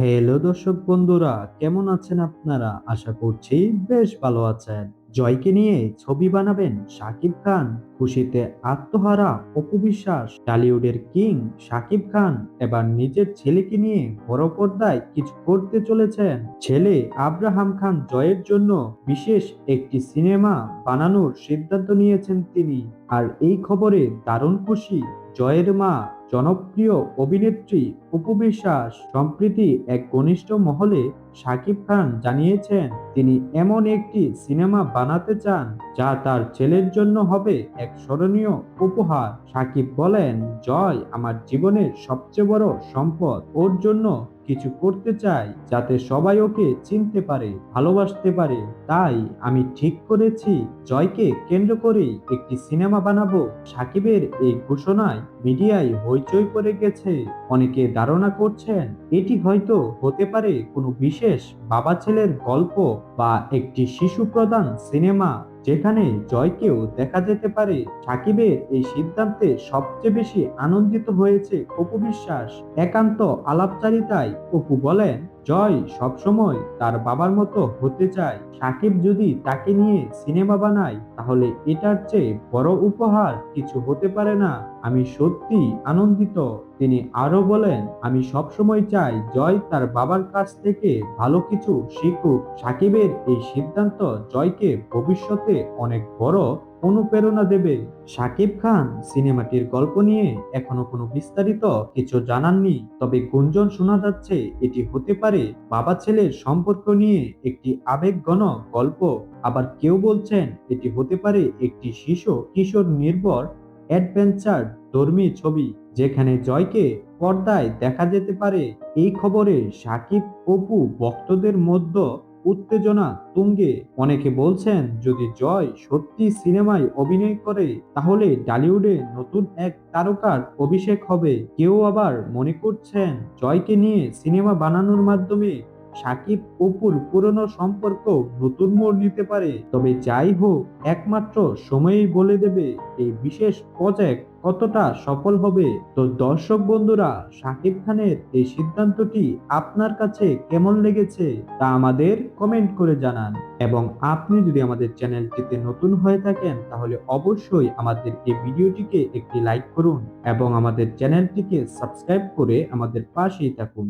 Hello দর্শক বন্ধুরা, কেমন আছেন আপনারা? আশা করছি বেশ ভালো আছেন। জয়কে নিয়ে ছবি বানাবেন শাকিব খান। খুশিতে আত্মহারা অপু বিশ্বাস, টলিউডের কিং শাকিব খান। এবার নিজের ছেলেকে নিয়ে বড় পর্দায় কিছু করতে চলেছেন। ছেলে আব্রাহাম খান জয়ের জন্য বিশেষ একটি সিনেমা বানানোর সিদ্ধান্ত নিয়েছেন তিনি। আর এই খবরে দারুণ খুশি জয়ের মা জনপ্রিয় অভিনেত্রী অপু বিশ্বাস সম্প্রতি এক ঘনিষ্ঠ মহলে শাকিব খান জানিয়েছেন, তিনি এমন একটি সিনেমা বানাতে চান যা তার ছেলের জন্য হবে এক স্মরণীয় উপহার। শাকিব বলেন, জয় আমার জীবনের সবচেয়ে বড় সম্পদ। ওর জন্য কিছু করতে চাই যাতে সবাই ওকে চিনতে পারে, ভালোবাসতে পারে। তাই আমি ঠিক করেছি। জয়কে কেন্দ্র করে একটি সিনেমা বানাবো। সাকিবের এই ঘোষণায় মিডিয়ায় হইচই করে গেছে। অনেকে ধারণা করছেন এটি হয়তো হতে পারে কোনো বিশেষ বাবা ছেলের গল্প বা একটি শিশু প্রধান সিনেমা। যেখানে জয়কেও দেখা যেতে পারে, সাকিবের এই সিদ্ধান্তে সবচেয়ে বেশি আনন্দিত হয়েছে অপু বিশ্বাস। একান্ত আলাপচারিতায় অপু বলেন জয় সবসময় তার বাবার মতো হতে চায়। সাকিব যদি তাকে নিয়ে সিনেমা বানায়, তাহলে এটার চেয়ে বড় উপহার কিছু হতে পারে না। আমি সত্যি আনন্দিত। তিনি আরও বলেন, আমি সবসময় চাই জয় তার বাবার কাছ থেকে ভালো কিছু শিখুক। সাকিবের এই সিদ্ধান্ত জয়কে ভবিষ্যতে অনেক বড় অনুপ্রেরণা দেবে। শাকিব খান সিনেমাটির গল্প নিয়ে এখনও কোনো বিস্তারিত কিছু জানাননি, তবে গুঞ্জন শোনা যাচ্ছে এটি হতে পারে বাবা ছেলের সম্পর্ক নিয়ে একটি আবেগঘন গল্প। আবার কেউ বলছেন এটি হতে পারে একটি শিশু কিশোর নির্ভর অ্যাডভেঞ্চার ধর্মী ছবি, যেখানে জয়কে পর্দায় দেখা যেতে পারে। এই খবরে সাকিব অপু ভক্তদের মধ্যে উত্তেজনা তুঙ্গে। অনেকে বলছেন, যদি জয় সত্যি সিনেমায় অভিনয় করে, তাহলে ডালিউডে নতুন এক তারকার অভিষেক হবে। কেউ আবার মনে করছেন, জয়কে নিয়ে সিনেমা বানানোর মাধ্যমে সাকিব অপুর পুরনো সম্পর্ক নতুন মোড় নিতে পারে। তবে যাই হোক, একমাত্র সময়ই বলে দেবে এই বিশেষ প্রজেক্ট কতটা সফল হবে। তো দর্শক বন্ধুরা শাকিব খানের এই সিদ্ধান্তটি আপনার কাছে কেমন লেগেছে তা আমাদের কমেন্ট করে জানান। এবং আপনি যদি আমাদের চ্যানেলটিতে নতুন হয়ে থাকেন, তাহলে অবশ্যই আমাদের এই ভিডিওটিকে একটি লাইক করুন এবং আমাদের চ্যানেলটিকে সাবস্ক্রাইব করে আমাদের পাশেই থাকুন।